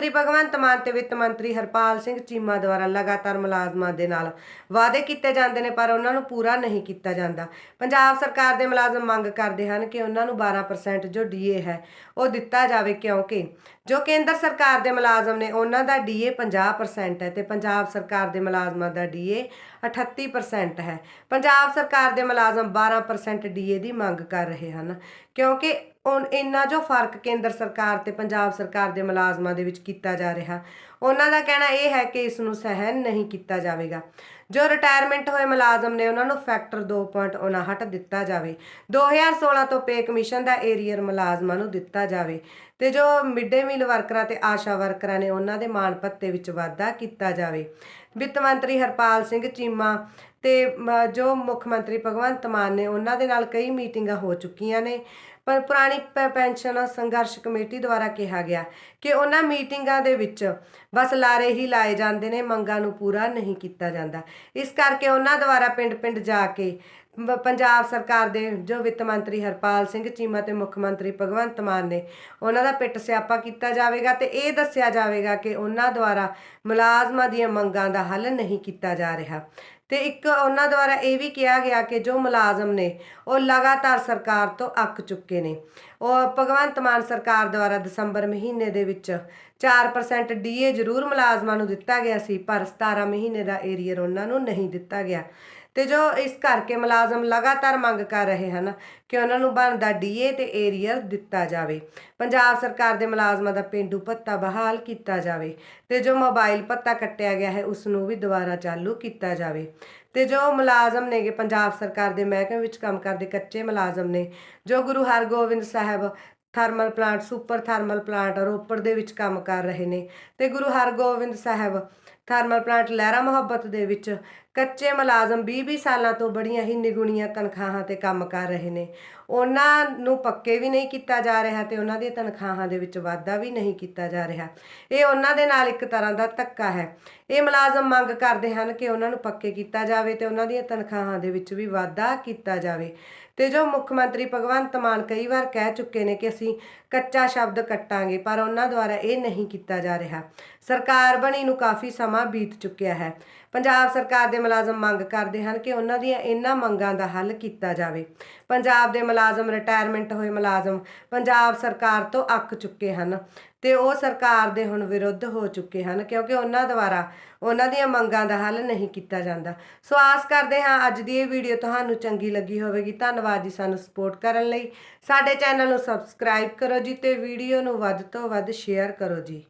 ਮੰਤਰੀ ਭਗਵੰਤ ਮਾਨ ਤੇ ਵਿੱਤ ਮੰਤਰੀ ਹਰਪਾਲ ਸਿੰਘ ਚੀਮਾ ਦੁਆਰਾ ਲਗਾਤਾਰ ਮੁਲਾਜ਼ਮਾਂ ਦੇ ਨਾਲ ਵਾਅਦੇ ਕੀਤੇ ਜਾਂਦੇ ਨੇ, ਪਰ ਉਹਨਾਂ ਨੂੰ ਪੂਰਾ ਨਹੀਂ ਕੀਤਾ ਜਾਂਦਾ। ਪੰਜਾਬ ਸਰਕਾਰ ਦੇ ਮੁਲਾਜ਼ਮ ਮੰਗ ਕਰਦੇ ਹਨ ਕਿ ਉਹਨਾਂ ਨੂੰ 12% ਜੋ ਡੀਏ ਹੈ, ਉਹ ਦਿੱਤਾ ਜਾਵੇ, ਕਿਉਂਕਿ ਜੋ ਕੇਂਦਰ ਸਰਕਾਰ ਦੇ ਮੁਲਾਜ਼ਮ ਨੇ, ਉਹਨਾਂ ਦਾ ਡੀਏ 50% ਹੈ ਤੇ ਪੰਜਾਬ ਸਰਕਾਰ ਦੇ ਮੁਲਾਜ਼ਮਾਂ ਦਾ ਡੀਏ 38% ਹੈ। ਪੰਜਾਬ ਸਰਕਾਰ ਦੇ ਮੁਲਾਜ਼ਮ 12% ਡੀਏ ਦੀ ਮੰਗ ਕਰ ਰਹੇ ਹਨ, ਕਿਉਂਕਿ ਇੰਨਾ ਜੋ ਫ਼ਰਕ ਕੇਂਦਰ ਸਰਕਾਰ ਤੇ ਪੰਜਾਬ ਸਰਕਾਰ ਦੇ ਮੁਲਾਜ਼ਮਾਂ ਦੇ ਵਿੱਚ ਕੀਤਾ ਜਾ ਰਿਹਾ, ਉਹਨਾਂ ਦਾ ਕਹਿਣਾ ਇਹ ਹੈ ਕਿ ਇਸ ਨੂੰ ਸਹਿਨ ਨਹੀਂ ਕੀਤਾ ਜਾਵੇਗਾ। ਜੋ ਰਿਟਾਇਰਮੈਂਟ ਹੋਏ ਮੁਲਾਜ਼ਮ ਨੇ, ਉਹਨਾਂ ਨੂੰ ਫੈਕਟਰ 2.59 ਦਿੱਤਾ ਜਾਵੇ। 2016 ਤੋਂ ਪੇ ਕਮਿਸ਼ਨ ਦਾ ਏਰੀਅਰ ਮੁਲਾਜ਼ਮਾਂ ਨੂੰ ਦਿੱਤਾ ਜਾਵੇ ਤੇ ਜੋ ਮਿੱਡੇ ਮੀਲ ਵਰਕਰਾਂ ਤੇ ਆਸ਼ਾ ਵਰਕਰਾਂ ਨੇ, ਉਹਨਾਂ ਦੇ ਮਾਣ ਭੱਤੇ ਵਿੱਚ ਵਾਧਾ ਕੀਤਾ ਜਾਵੇ। ਵਿੱਤ ਮੰਤਰੀ ਹਰਪਾਲ ਸਿੰਘ ਚੀਮਾ ਤੇ ਜੋ ਮੁੱਖ ਮੰਤਰੀ ਭਗਵੰਤ ਮਾਨ ਨੇ, ਉਹਨਾਂ ਦੇ ਨਾਲ ਕਈ ਮੀਟਿੰਗਾਂ ਹੋ ਚੁੱਕੀਆਂ ਨੇ। ਪਰ ਪੁਰਾਣੀ ਪ- ਪੈਨਸ਼ਨ ਸੰਘਰਸ਼ ਕਮੇਟੀ ਦੁਆਰਾ ਕਿਹਾ ਗਿਆ ਕਿ ਉਹਨਾਂ ਮੀਟਿੰਗਾਂ ਦੇ ਵਿੱਚ ਬਸ ਲਾਰੇ ਹੀ ਲਾਏ ਜਾਂਦੇ ਨੇ, ਮੰਗਾਂ ਨੂੰ ਪੂਰਾ ਨਹੀਂ ਕੀਤਾ ਜਾਂਦਾ। ਇਸ ਕਰਕੇ ਉਹਨਾਂ ਦੁਆਰਾ ਪਿੰਡ-ਪਿੰਡ ਜਾ ਕੇ ਪੰਜਾਬ ਸਰਕਾਰ ਦੇ ਜੋ ਵਿੱਤ ਮੰਤਰੀ ਹਰਪਾਲ ਸਿੰਘ ਚੀਮਾ ਤੇ ਮੁੱਖ ਮੰਤਰੀ ਭਗਵੰਤ ਮਾਨ ਨੇ, ਉਹਨਾਂ ਦਾ ਪਿੱਟ ਸਿਆਪਾ ਕੀਤਾ ਜਾਵੇਗਾ ਤੇ ਇਹ ਦੱਸਿਆ ਜਾਵੇਗਾ ਕਿ ਉਹਨਾਂ ਦੁਆਰਾ ਮੁਲਾਜ਼ਮਾਂ ਦੀਆਂ ਮੰਗਾਂ ਦਾ ਹੱਲ ਨਹੀਂ ਕੀਤਾ ਜਾ ਰਿਹਾ। ਤੇ ਇੱਕ ਉਹਨਾਂ ਦੁਆਰਾ ਇਹ ਵੀ ਕਿਹਾ ਗਿਆ ਕਿ ਜੋ ਮੁਲਾਜ਼ਮ ਨੇ, ਉਹ ਲਗਾਤਾਰ ਸਰਕਾਰ ਤੋਂ ਅੱਕ ਚੁੱਕੇ ਨੇ। ਉਹ ਭਗਵੰਤ ਮਾਨ ਸਰਕਾਰ ਦੁਆਰਾ ਦਸੰਬਰ ਮਹੀਨੇ ਦੇ ਵਿੱਚ 4% ਡੀਏ ਜ਼ਰੂਰ ਮੁਲਾਜ਼ਮਾਂ ਨੂੰ ਦਿੱਤਾ ਗਿਆ ਸੀ, ਪਰ 17 ਮਹੀਨੇ ਦਾ ਏਰੀਅਰ ਉਹਨਾਂ ਨੂੰ ਨਹੀਂ ਦਿੱਤਾ ਗਿਆ। ਤੇ ਜੋ ਇਸ ਕਰਕੇ ਮੁਲਾਜ਼ਮ ਲਗਾਤਾਰ ਮੰਗ ਕਰ ਰਹੇ ਹਨ ਕਿ ਉਹਨਾਂ ਨੂੰ ਬਣਦਾ ਡੀਏ ਤੇ ਏਰੀਅਰ ਦਿੱਤਾ ਜਾਵੇ। ਪੰਜਾਬ ਸਰਕਾਰ ਦੇ ਮੁਲਾਜ਼ਮਾਂ ਦਾ ਪਿੰਡੂ ਭੱਤਾ ਬਹਾਲ ਕੀਤਾ ਜਾਵੇ ਤੇ ਜੋ ਮੋਬਾਈਲ ਭੱਤਾ ਕੱਟਿਆ ਗਿਆ ਹੈ, ਉਸ ਨੂੰ ਵੀ ਦੁਬਾਰਾ ਚਾਲੂ ਕੀਤਾ ਜਾਵੇ। ਤੇ ਜੋ ਮੁਲਾਜ਼ਮ ਨੇਗੇ ਪੰਜਾਬ ਸਰਕਾਰ ਦੇ ਮਹਿਕਮੇ ਵਿੱਚ ਕੰਮ ਕਰਦੇ ਕੱਚੇ ਮੁਲਾਜ਼ਮ ਨੇ, ਜੋ Guru Hargobind Sahib thermal plant, super thermal plant Ropar ਦੇ ਵਿੱਚ ਕੰਮ ਕਰ ਰਹੇ ਨੇ, ਤੇ ਗੁਰੂ ਹਰਗੋਬਿੰਦ ਸਾਹਿਬ ਥਰਮਲ ਪਲਾਂਟ ਲਹਿਰਾ ਮੁਹੱਬਤ ਦੇ ਵਿੱਚ ਕੱਚੇ ਮੁਲਾਜ਼ਮ 20-20 ਸਾਲਾਂ ਤੋਂ ਬੜੀਆਂ ਹੀ ਨਿਗੁਣੀਆਂ ਤਨਖਾਹਾਂ ਤੇ ਕੰਮ ਕਰ ਰਹੇ ਨੇ। ਉਹਨਾਂ ਨੂੰ ਪੱਕੇ ਵੀ ਨਹੀਂ ਕੀਤਾ ਜਾ ਰਿਹਾ ਤੇ ਉਹਨਾਂ ਦੀਆਂ ਤਨਖਾਹਾਂ ਦੇ ਵਿੱਚ ਵਾਧਾ ਵੀ ਨਹੀਂ ਕੀਤਾ ਜਾ ਰਿਹਾ। ਇਹ ਉਹਨਾਂ ਦੇ ਨਾਲ ਇੱਕ ਤਰ੍ਹਾਂ ਦਾ ਧੱਕਾ ਹੈ। ਇਹ ਮੁਲਾਜ਼ਮ ਮੰਗ ਕਰਦੇ ਹਨ ਕਿ ਉਹਨਾਂ ਨੂੰ ਪੱਕੇ ਕੀਤਾ ਜਾਵੇ ਤੇ ਉਹਨਾਂ ਦੀਆਂ ਤਨਖਾਹਾਂ ਦੇ ਵਿੱਚ ਵੀ ਵਾਧਾ ਕੀਤਾ ਜਾਵੇ। ਤੇ ਜੋ ਮੁੱਖ ਮੰਤਰੀ ਭਗਵੰਤ ਮਾਨ ਕਈ ਵਾਰ ਕਹਿ ਚੁੱਕੇ ਨੇ ਕਿ ਅਸੀਂ ਕੱਚਾ ਸ਼ਬਦ ਕੱਟਾਂਗੇ, ਪਰ ਉਹਨਾਂ ਦੁਆਰਾ ਇਹ ਨਹੀਂ ਕੀਤਾ ਜਾ ਰਿਹਾ। ਸਰਕਾਰ ਬਣੀ ਨੂੰ ਕਾਫੀ ਸਮਾਂ ਸਮਾਂ ਬੀਤ ਚੁੱਕਿਆ ਹੈ। ਪੰਜਾਬ ਸਰਕਾਰ ਦੇ ਮੁਲਾਜ਼ਮ ਮੰਗ ਕਰਦੇ ਹਨ ਕਿ ਉਹਨਾਂ ਦੀਆਂ ਇਹਨਾਂ ਮੰਗਾਂ ਦਾ ਹੱਲ ਕੀਤਾ ਜਾਵੇ। ਪੰਜਾਬ ਦੇ ਮੁਲਾਜ਼ਮ ਰਿਟਾਇਰਮੈਂਟ ਹੋਏ ਮੁਲਾਜ਼ਮ ਪੰਜਾਬ ਸਰਕਾਰ ਤੋਂ ਅੱਕ ਚੁੱਕੇ ਹਨ ਤੇ ਉਹ ਸਰਕਾਰ ਦੇ ਹੁਣ ਵਿਰੁੱਧ ਹੋ ਚੁੱਕੇ ਹਨ ਕਿਉਂਕਿ ਉਹਨਾਂ ਦੁਆਰਾ ਉਹਨਾਂ ਦੀਆਂ ਮੰਗਾਂ ਦਾ ਹੱਲ ਨਹੀਂ ਕੀਤਾ ਜਾਂਦਾ। ਸੋ ਆਸ ਕਰਦੇ ਹਾਂ ਅੱਜ ਦੀ ਇਹ ਵੀਡੀਓ ਤੁਹਾਨੂੰ ਚੰਗੀ ਲੱਗੀ ਹੋਵੇਗੀ। ਧੰਨਵਾਦ ਜੀ ਸਾਨੂੰ ਸਪੋਰਟ ਕਰਨ ਲਈ। ਸਾਡੇ ਚੈਨਲ ਨੂੰ ਸਬਸਕ੍ਰਾਈਬ ਕਰੋ ਜੀ ਤੇ ਵੀਡੀਓ ਨੂੰ ਵੱਧ ਤੋਂ ਵੱਧ ਸ਼ੇਅਰ ਕਰੋ ਜੀ।